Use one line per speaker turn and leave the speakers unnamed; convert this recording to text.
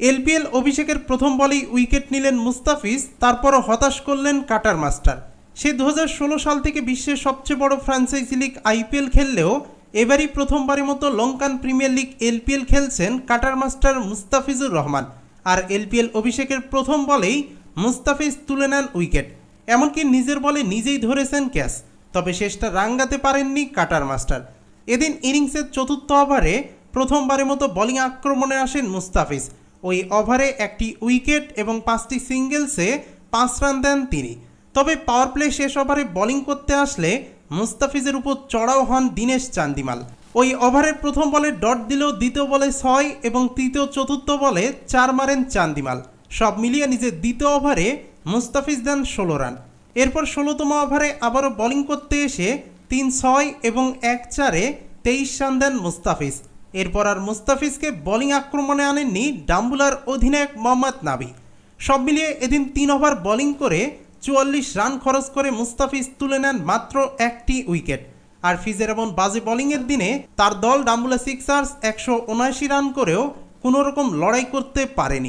LPL অভিষেকের প্রথম বলেই উইকেট নিলেন মুস্তাফিজ, তারপরও হতাশ করলেন কাটার মাস্টার। সে দু হাজার ষোলো সাল থেকে বিশ্বের সবচেয়ে বড় ফ্র্যাঞ্চাইজি লিগ আইপিএল খেললেও এবারই প্রথমবারের মতো লঙ্কান প্রিমিয়ার লিগ এলপিএল খেলছেন কাটার মাস্টার মুস্তাফিজুর রহমান। আর এলপিএল অভিষেকের প্রথম বলেই মুস্তাফিজ তুলে নেন উইকেট। এমনকি নিজের বলে নিজেই ধরেছেন ক্যাচ। তবে শেষটা রাঙ্গাতে পারেননি কাটার মাস্টার। এদিন ইনিংসের চতুর্থ ওভারে প্রথমবারের মতো বোলিং আক্রমণে আসেন মুস্তাফিজ। ওই ওভারে একটি উইকেট এবং পাঁচটি সিঙ্গেলসে পাঁচ রান দেন তিনি। তবে পাওয়ার প্লে শেষ ওভারে বোলিং করতে আসলে মুস্তাফিজের উপর চড়াও হন দীনেশ চান্দিমাল। ওই ওভারের প্রথম বলে ডট দিলেও দ্বিতীয় বলে ছয় এবং তৃতীয় চতুর্থ বলে চার মারেন চান্দিমাল। সব মিলিয়ে নিজের দ্বিতীয় ওভারে মুস্তাফিজ দেন ষোলো রান। এরপর ষোলোতম ওভারে আবারও বোলিং করতে এসে তিন ছয় এবং এক চারে তেইশ রান দেন মুস্তাফিজ। এরপর আর মুস্তাফিজকে বোলিং আক্রমণে আনেননি ডাম্বুলার অধিনায়ক মোহাম্মদ নাবি। সব মিলিয়ে এদিন তিন ওভার বোলিং করে চুয়াল্লিশ রান খরচ করে মুস্তাফিজ তুলে নেন মাত্র একটি উইকেট। আর ফিজের এমন বাজে বোলিংয়ের দিনে তার দল ডাম্বুলা সিক্সার্স একশো উনআশি রান করেও কোনোরকম লড়াই করতে পারেনি।